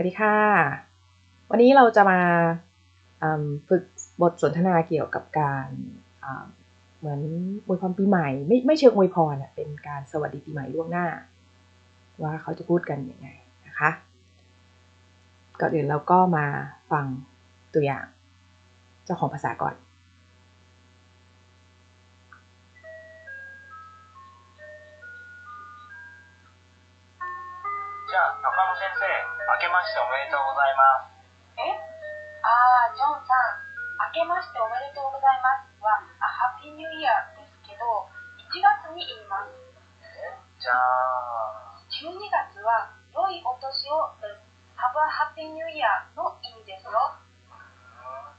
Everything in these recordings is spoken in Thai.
วัสดีค่ะ วันนี้เราจะมาฝึกบทสนทนาเกี่ยวกับการเหมือนอวยพรปีใหม่ ไม่ไม่เชิงอวยพรอะเป็นการสวัสดีปีใหม่ล่วงหน้า ว่าเขาจะพูดกันยังไงนะคะก่อนอื่นเราก็มาฟังตัวอย่าง เจ้าของภาษาก่อน ゃあ、中野先生、明けましておめでとうございます。え？あー、ジョンさん、明けましておめでとうございますは、あハッピーニューイヤーですけど、1月に言います。え？じゃあ、12月は、良いお年をです。Have a happy new year の意味ですよ。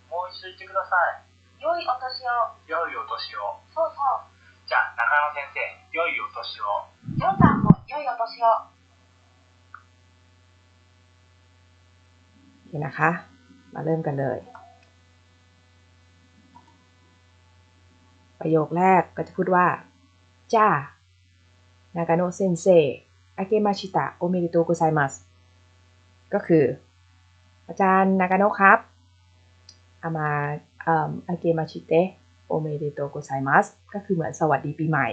もう一度言ってください。良いお年を。良いお年を。そうそう。じゃあ、中野先生、良いお年を。ジョンさんも良いお年を。 โอเคนะคะ มาเริ่มกันเลย ประโยคแรกก็จะพูดว่าจ้านากาโนะเซนเซอาเกมาชิตะโอเมริโตโกไซมัสก็คือ อาจารย์นากาโนะครับ อามาอาเกมาชิเตะโอเมริโตโกไซมัสก็คือเหมือนสวัสดีปีใหม่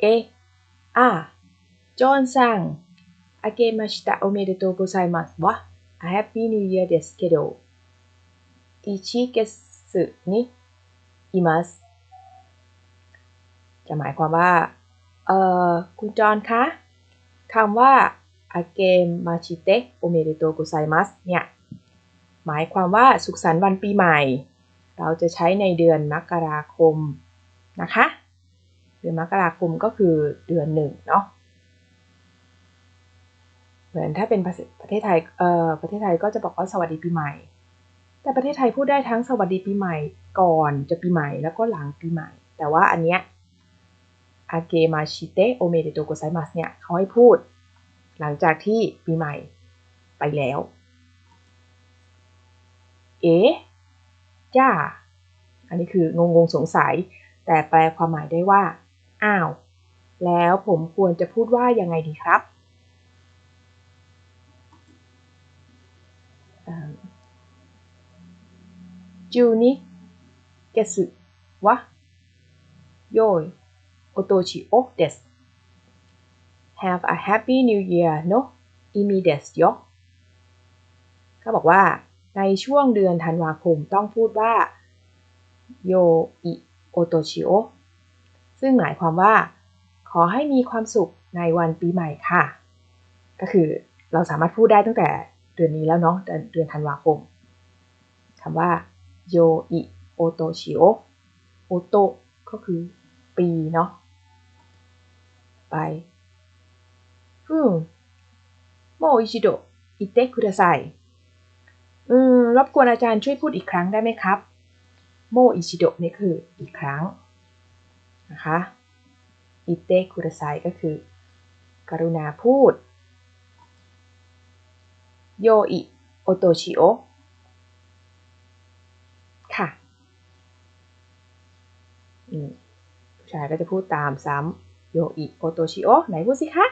เอะอ่ะจอห์นซังอาเกมาชิตะโอเมเดโตโกไซมัสวะ A Happy New Year ですけど1月にいますจะหมายความว่า เอ่อ คุณจอห์นคะคำว่าอาเกมาชิเตะโอเมเดโตโกไซมัสเนี่ย หมายความว่าสุขสันต์วันปีใหม่ เราจะใช้ในเดือนมกราคมนะคะ เดือนมกราคมก็คือเดือนหนึ่งเนาะเหมือนถ้าเป็นประเทศไทยเอ่อประเทศไทยก็จะบอกว่าสวัสดีปีใหม่ แต่ประเทศไทยพูดได้ทั้งสวัสดีปีใหม่ก่อนจะปีใหม่แล้วก็หลังปีใหม่ แต่ว่าอันเนี้ยอาเกมาชิเตะโอเมเดโตโกไซมัสเนี่ยเขาให้พูด หลังจากที่ปีใหม่ไปแล้ว เอ๊ะจ้า อันนี้คืองงงสงสัย แต่แปลความหมายได้ว่า อ้าว แล้วผมควรจะพูดว่ายังไงดีครับ จูนิเกสึวะโยยโอโตชิโอเดส Have a happy new year เนอะอิมิเดสยเขาบอกว่าในช่วงเดือนธันวาคมต้องพูดว่าโยอิโอโตชิโอ ซึ่งหมายความว่า ขอให้มีความสุขในวันปีใหม่ค่ะ ก็คือเราสามารถพูดได้ตั้งแต่เดือนนี้แล้วเนาะเดือนธันวาคมคำว่าโยอิโอโตชิโอโอโตก็คือปีเนาะไปอืมโมอิชิโดอิเตะคุดาไซอืมรบกวนอาจารย์ช่วยพูดอีกครั้งได้ไหมครับ โมอิชิโดนี่คืออีกครั้ง นะคะอิเตะคุดาไซก็คือ กรุณาพูดโยอิโอโตชิโอค่ะผู้ชายก็จะพูดตามซ้ำโยอิโอโตชิโอไหนพูดสิคะ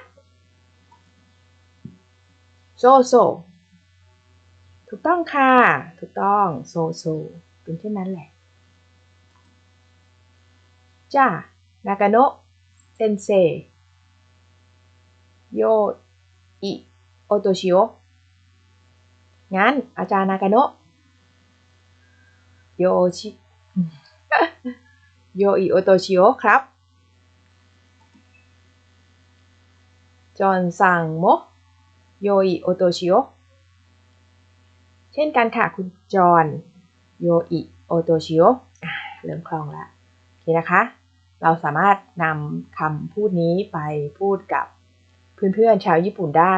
โซโซถูกต้องค่ะ ถูกต้อง โซโซเป็นเช่นนั้นแหละ จ้านากาโนะเซนเซโยอิโอโตชิโองั้นอาจารย์นากาโนะโยชิโยอิโอโตชิโอครับ จอนซังโมโยอิโอโตชิโอเช่นกันค่ะคุณจอนโยอิโอโตชิโอเริ่มคล่องแล้วโอเคนะคะ เราสามารถนำคำพูดนี้ไปพูดกับเพื่อนๆชาวญี่ปุ่นได้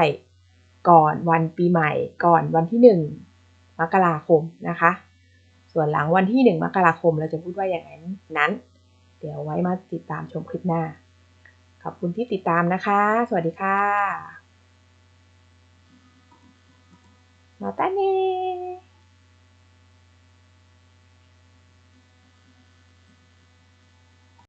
ก่อนวันปีใหม่ ก่อนวันที่หนึ่งมกราคมนะคะ ส่วนหลังวันที่หนึ่งมกราคมเราจะพูดว่าอย่างนั้นนั้น เดี๋ยวไว้มาติดตามชมคลิปหน้า ขอบคุณที่ติดตามนะคะ สวัสดีค่ะมาตาน่